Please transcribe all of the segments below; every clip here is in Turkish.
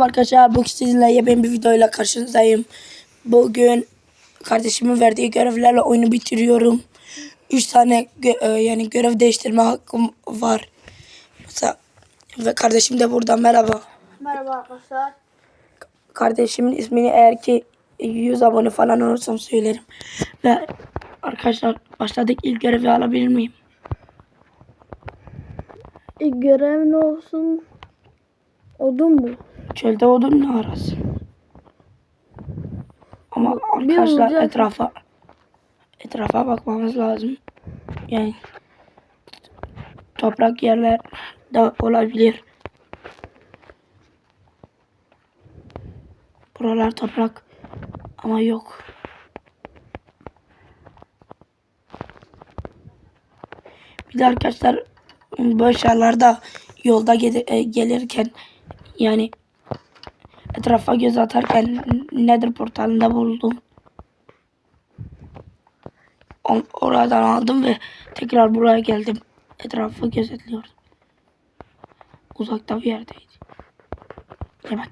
Arkadaşlar bugün sizinle yepyeni bir videoyla karşınızdayım. Bugün kardeşimin verdiği görevlerle oyunu bitiriyorum. 3 tane gö- e, yani görev değiştirme hakkım var. Mesela ve kardeşim de burada merhaba. Merhaba arkadaşlar. Kardeşimin ismini eğer ki 100 abone falan olursam söylerim. Ve arkadaşlar başladık ilk görevi alabilir miyim? İlk görev ne olsun? Odun bu. Çölde odun ne arası? Ama Bir arkadaşlar olacak. etrafa etrafa bakmamız lazım. Yani toprak yerler de olabilir. Buralar toprak ama yok. Bir de arkadaşlar böyle şeylerde yolda e, gelirken yani etrafa göz atarken Nether portalında buldum. Oradan aldım ve tekrar buraya geldim. Etrafı gözetliyordum. Uzakta bir yerdeydi. Yemek.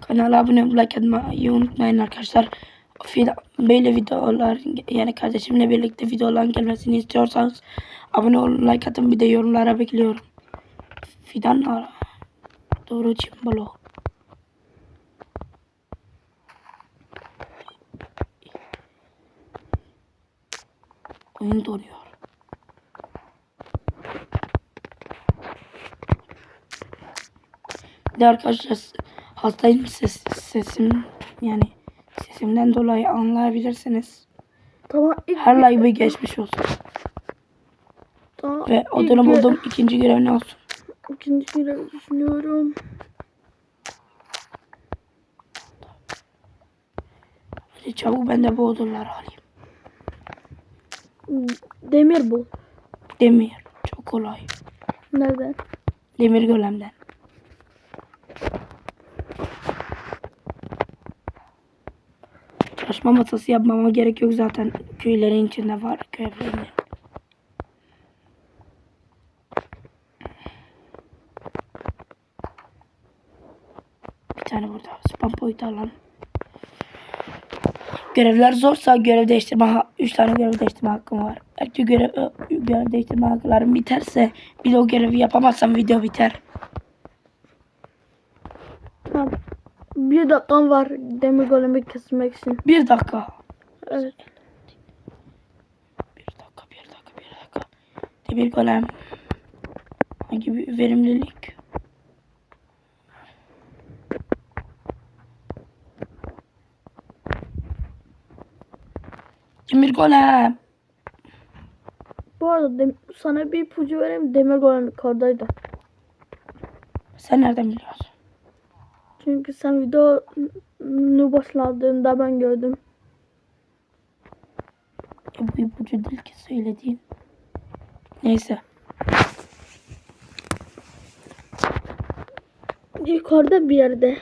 Kanala abone olup like atmayı unutmayın arkadaşlar. Böyle videolar yani kardeşimle birlikte videoların gelmesini istiyorsanız abone olun like atın bir de yorumlara bekliyorum. Fidan ara. Doğru Cimbalo. Oyun donuyor. De arkadaşlar hastayım ses, sesim yani sesimden dolayı anlayabilirsiniz. Tamam ilk Her like bir geçmiş olsun. tamam, Ve odunu buldum. İkinci görev ne olsun? İkinci görev düşünüyorum. Hadi çabuk ben de bu odunları alayım. Demir bu. Demir. Çok kolay. Nereden? Demir golemden. Çalışma masası yapmama gerek yok zaten. Köylerin içinde var. Köy evlerinde. Bir tane burada. Spam point alalım. Görevler zorsa görev değiştirme ha- 3 tane görev değiştirme hakkım var. Eğer görev, görev değiştirme haklarım biterse bir de o görevi yapamazsam video biter. Bir dakikam var demir golemi kesmek için. Bir dakika. Evet. Bir dakika, bir dakika, bir dakika. Demir golem. Hangi bir verimlilik? Demir golem. Bu arada dem- sana bir ipucu vereyim. Demir golem yukarıdaydı. Sen nereden biliyorsun? Çünkü sen videonu başladığında ben gördüm. E, bu ipucu değil ki söylediğin. Neyse. Yukarıda bir yerde.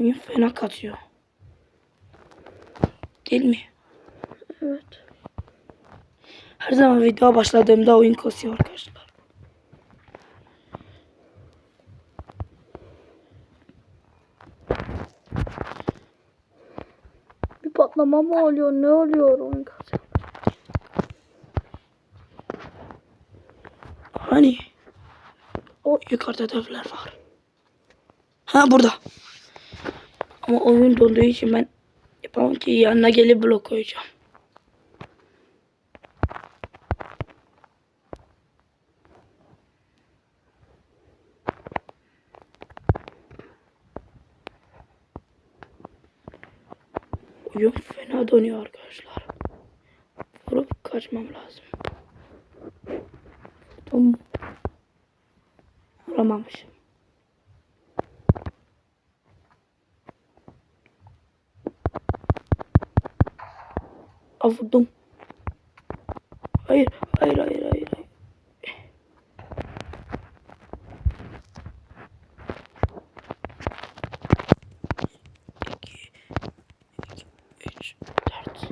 Oyun fena katıyor. Değil mi? Evet. Her zaman video başladığımda oyun kasıyor arkadaşlar. Bir patlama mı oluyor? Ne oluyor? Oyun kasıyor. Hani? O yukarıda devler var. Ha burada. Ama oyun donduğu için ben yapamam ki yanına gelip blok koyacağım. Oyun fena donuyor arkadaşlar. Vurup kaçmam lazım. Vurdum. Vuramamışım. Aa, vurdum. Hayır, hayır, hayır, hayır. İki, üç, dört.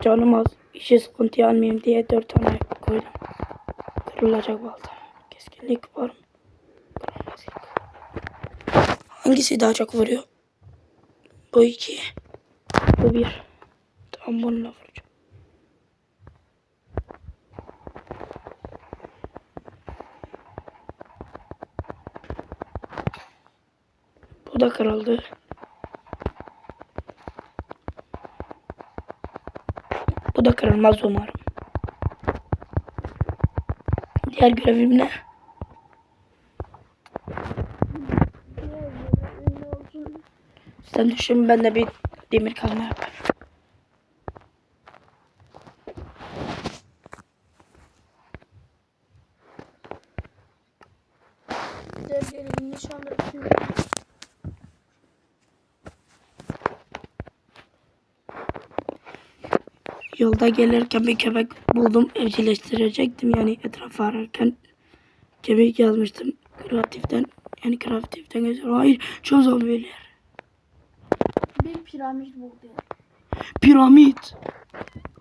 Canım az. İşi sıkıntıya almayayım diye dört tane koydum. Kırılacak balta. Keskinlik var mı? Hangisi daha çok vuruyor? Bu iki. Bu bir. Tamam bununla vuracağım. Bu da kırıldı. Bu da kırılmaz umarım. Diğer görevim ne? Sen düşün ben de bir demir kazma yaparım. Gel gelin nişanlı şimdi. Yolda gelirken bir köpek buldum. Evcilleştirecektim yani etrafı ararken. Köpek yazmıştım. Kreatiften yani kreatiften gözüküyor. Hayır çok zombiler. Bir piramit buldu. Piramit.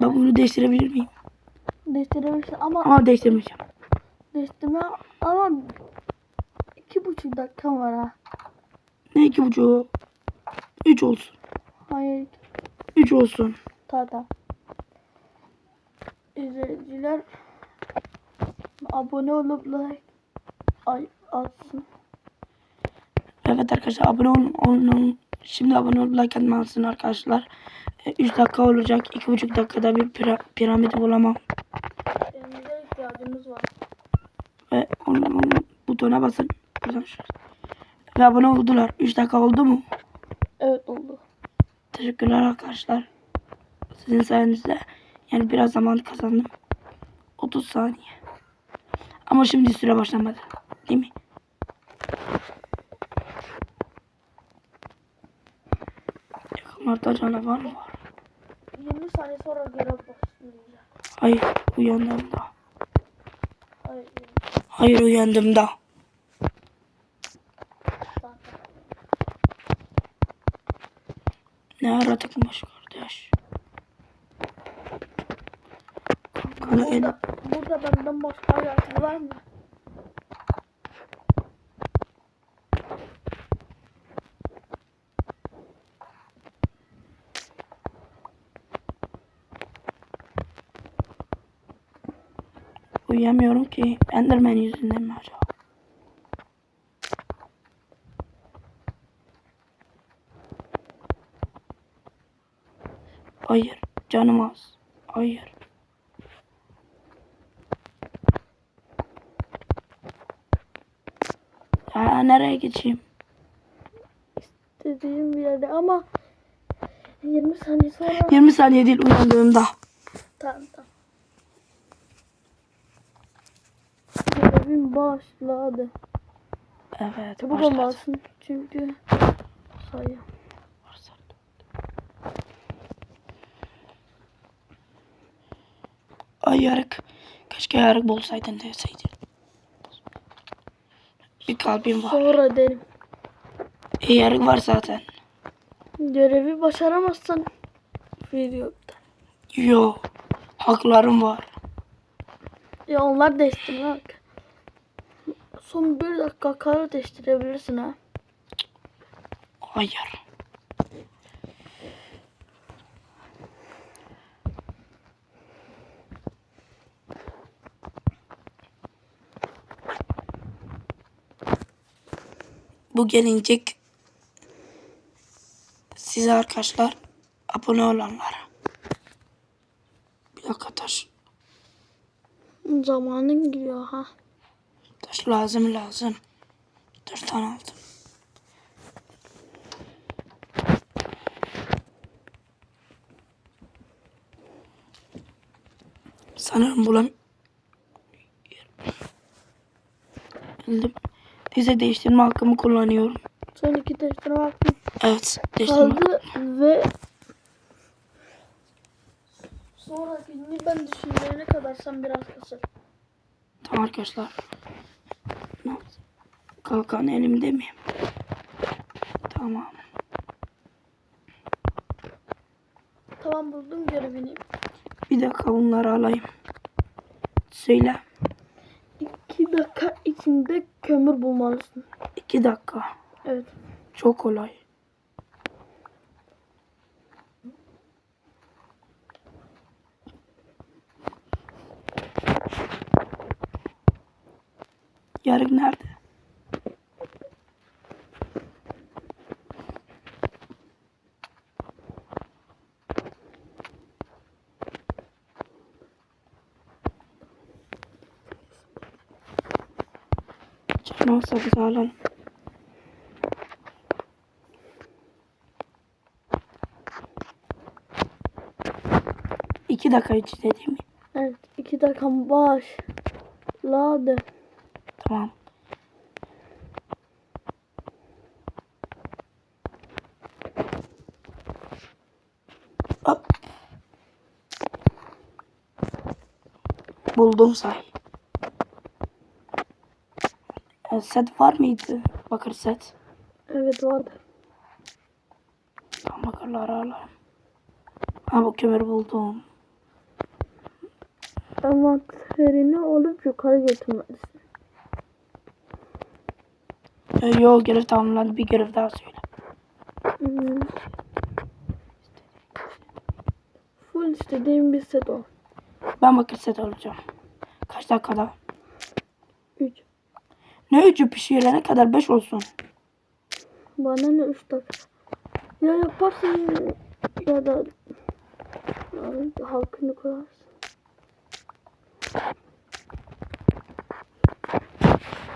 Ben bunu değiştirebilir miyim? Değiştirebilirsin ama Ama değiştirmeyeceğim. değiştirme ama iki buçuk dakika var ha. Ne iki buçuğu? Üç olsun. Hayır Üç olsun. tata. İzleyiciler abone olup like atsın. Evet arkadaşlar abone olun. olun. Şimdi abone olup like atmalısın arkadaşlar. 3 dakika olacak. 2,5 dakikada bir pira, piramit bulamam. Elimize ihtiyacımız var. Ve onun, onun butona basın. Ve abone oldular. 3 dakika oldu mu? Evet oldu. Teşekkürler arkadaşlar. Sizin sayenizde yani biraz zaman kazandım. 30 saniye. Ama şimdi süre başlamadı. Değil mi? Yakınlarda canavar mı var? 20 saniye sonra görev başlayacak. Hayır uyandım da. Hayır, Hayır uyandım da. Ne aradıkmış kardeş? Burada, burada benden başka hayatı var mı? uyuyamıyorum ki. Enderman yüzünden mi acaba? Hayır. Canım az. Hayır. Ya nereye geçeyim? Dediğim bir yerde ama 20 saniye sonra 20 saniye değil uyandığımda. tamam tamam. Görevim başladı. Evet. Çabuk başladı. olmalısın çünkü sayı. Ay yarık. Keşke yarık bulsaydın deseydin. Bir kalbim var. Sonra derim. E, yarık var zaten. Görevi başaramazsan videoda. Yo. Haklarım var. Ya onlar değiştirme bak. Son bir dakika kala değiştirebilirsin ha. Hayır. Bu gelincik size arkadaşlar abone olanlara. Bir dakika taş. Zamanın gidiyor ha. Taş lazım lazım. Dört tane aldım. Sanırım bulam... Bildim. Neyse değiştirme hakkımı kullanıyorum. Son iki değiştirme hakkın Evet değiştirme. kaldı ve sonraki günü ben düşüneceğine kadar sen biraz kısır. Tamam arkadaşlar. Kalkan elimde mi? Tamam. Tamam buldum görevini. Bir dakika bunları alayım. Söyle. İki dakika içinde kömür bulmalısın. İki dakika. Evet. Çok kolay. Yarık nerede? Alalım. İki dakika içinde değil mi? Evet. iki dakika başladı. Tamam. Hop. Buldum say. E, set var mıydı? Bakır set. Evet vardı. Tamam bakırları alalım. Ha bu kömür buldum. Envanterini alıp yukarı götürmelisin. E, yo görev tamamlandı. Bir görev daha söyle. Hmm. Full istediğim bir set o. Ben bakır set alacağım. Kaç dakikada? 3. Ne üçü pişirene kadar beş olsun. Bana ne 3 dakika. Ya yaparsın ya da yani halkını kurarsın.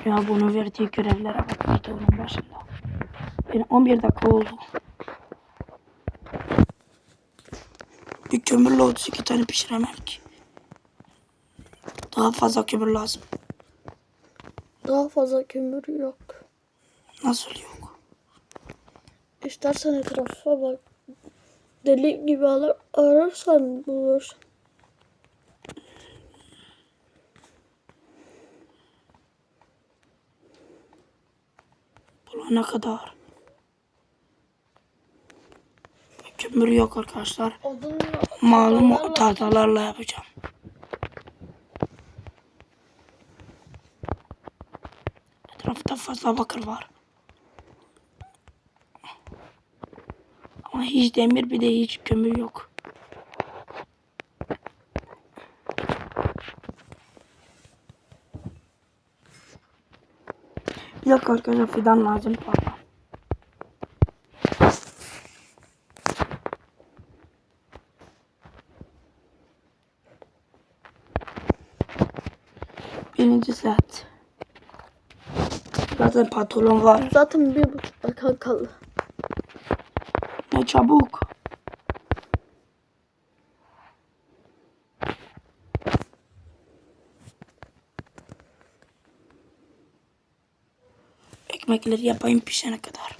Ya bunu verdiği görevlere bak videonun başında. Benim 11 dakika oldu. Bir kömürle 32 tane pişiremem ki. Daha fazla kömür lazım. Daha fazla kömür yok. Nasıl yok? İstersen etrafa bak. Deli gibi alır, ararsan bulursun. Bulana kadar. Kömür yok arkadaşlar. Malum tahtalarla yapacağım. Etrafta fazla bakır var. Ama hiç demir bir de hiç kömür yok. Bir dakika arkadaşlar fidan lazım. Pardon. Birinci saat. Zaten pantolon var. Zaten bir buçuk dakika kaldı. Ne çabuk. Ekmekleri yapayım pişene kadar.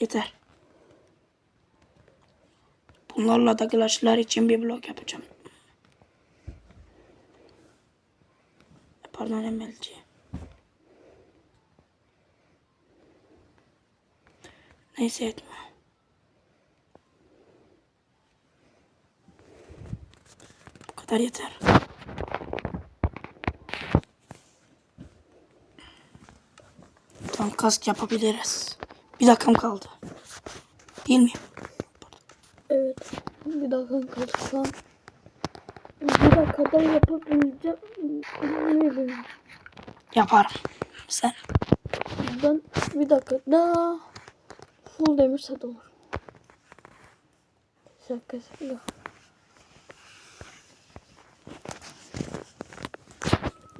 Yeter. Bunlarla da klaslar için bir blok yapacağım. Pardon emelci. Neyse etme. Bu kadar yeter. Tam kask yapabiliriz. Bir dakikam kaldı. Değil mi? Evet. Bir dakika kaldı şu an. Bir dakikada yapabileceğim. Ne bileyim. Yaparım. Sen. Ben bir dakika daha full demir set olur. Şaka şaka.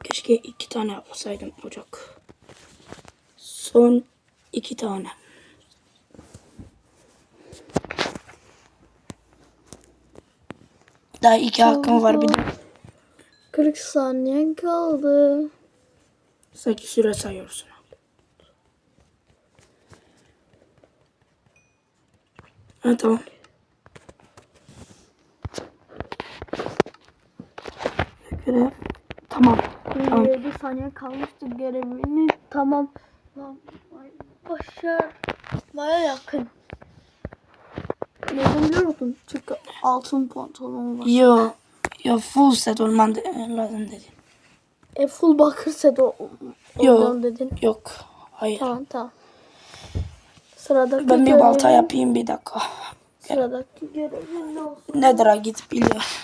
Keşke iki tane yapsaydım ocak. Son iki tane. Daha iki hakkım var bir de. 40 saniyen kaldı. Sanki süre sayıyorsun. Ha tamam. Görev. Tamam. Tamam. 27 saniye. saniye kalmıştı görevini tamam. Başarmaya yakın. Neden biliyor musun? Çünkü altın pantolon var. Yo. Yo full set olman de- lazım dedi. E full bakır set o, Yo. ondan dedin. Yok. Hayır. Tamam tamam. Sıradaki Ben bir balta yapayım bir dakika. Sıradaki görevin ne olsun? Nedir ha git biliyor.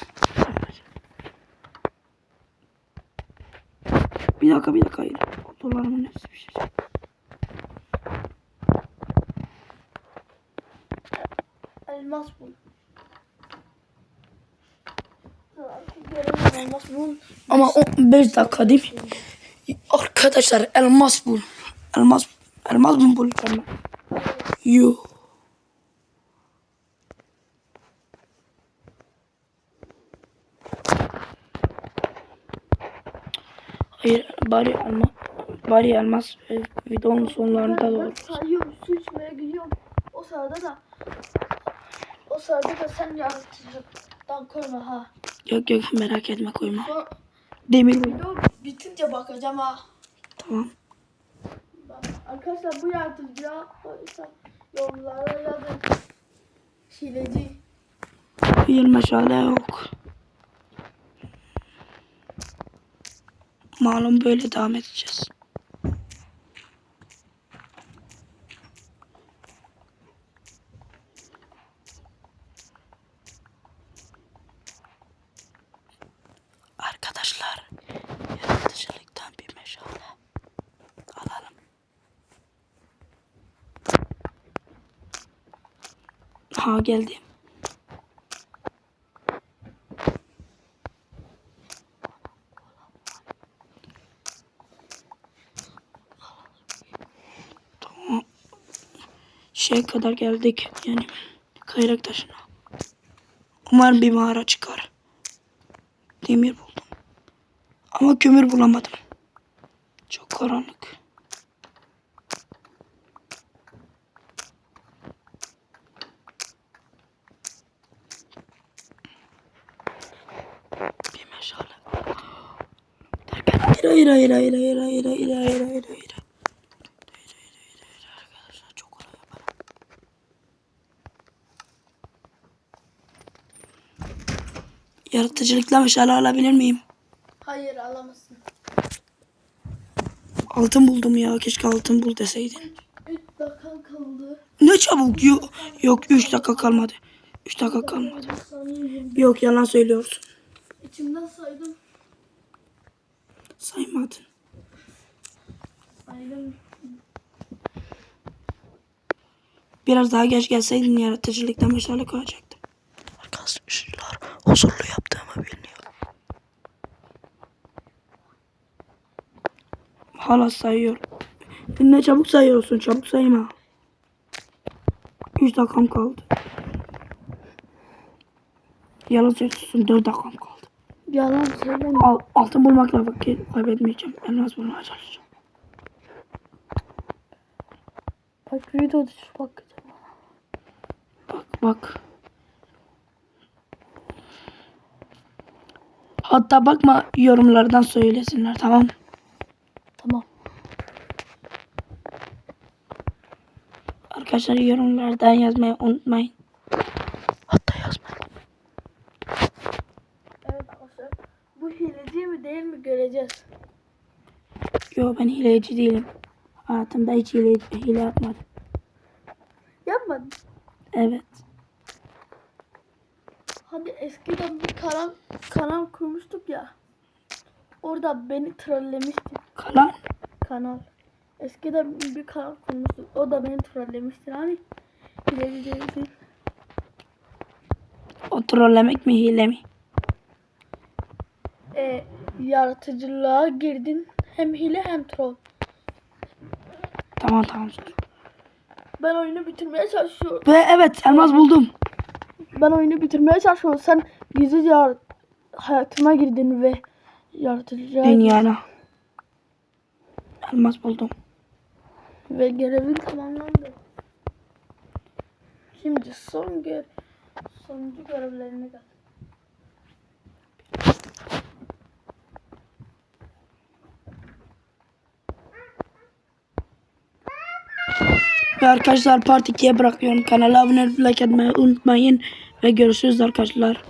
Bir dakika bir dakika. hayır. Dolarımın hepsi bir şey. Elmas bul. Sıradaki görevin elmas bul. Ama o 5 dakika değil mi? Arkadaşlar elmas bul. Elmas elmas mı bulacağım ben? Yo. Hayır bari elmas bari elmas videonun sonlarında doğru. sayıyorum su içmeye gidiyorum. O sırada da o sırada da sen yaratıcılıktan koyma ha. Yok yok merak etme koyma. Sonra Demir video bitince bakacağım ha. Tamam. Bak, Arkadaşlar bu koysam yorumlara yazın. Hileci. Bir meşale yok. Malum böyle devam edeceğiz. Arkadaşlar, yaratıcılıktan bir meşale alalım. Geldi. şey kadar geldik yani kayrak taşına. Umarım bir mağara çıkar. Demir buldum. Ama kömür bulamadım. Çok karanlık. Yaratıcılıkla meşale alabilir miyim? Hayır alamazsın. Altın buldum ya. Keşke altın bul deseydin. 3 dakikan kaldı. Ne çabuk. Yok, yok 3 dakika kalmadı. 3 dakika kalmadı. Yok yalan söylüyorsun. İçimden saydım. Saymadın. Saydım. Biraz daha geç gelseydin yaratıcılıkla meşale koyacaktım. Arkadaşlar huzurlu yaptığımı Hala sayıyor. Ne çabuk sayıyorsun çabuk sayma. 3 dakikam kaldı. Yalan söylüyorsun 4 dakikam kaldı. Yalan söyleme. Al, altın bulmakla vakit kaybetmeyeceğim. Elmas bulmaya çalışacağım. Bak videoda şu bakacağım. Bak bak. Hatta bakma yorumlardan söylesinler tamam. Tamam. Arkadaşlar yorumlardan yazmayı unutmayın. Hatta yazmayın. Evet arkadaşlar. Bu hileci mi değil mi göreceğiz. Yo ben hileci değilim. Hayatımda hiç hile, hile yapmadım. Yapmadın. Evet. Hadi eskiden bir kanal, kanal kurmuştuk ya. Orada beni trollemişti Kalan kanal. Eskiden bir kanal kurmuştuk. O da beni trollemişti. Hani hileci değil. o trollemek mi hile mi? E, yaratıcılığa girdin. Hem hile hem troll. Tamam tamam. Ben oyunu bitirmeye çalışıyorum. Ve evet elmas buldum. Ben oyunu bitirmeye çalışıyorum. Sen gizlice yar- hayatıma girdin ve yaratıcılığa Dünyana. Elmas buldum. Ve görevim tamamlandı. Şimdi son gör sonuncu görevlerine gel. Ve arkadaşlar part 2'ye bırakıyorum. Kanala abone olup like etmeyi unutmayın. Ve görüşürüz arkadaşlar.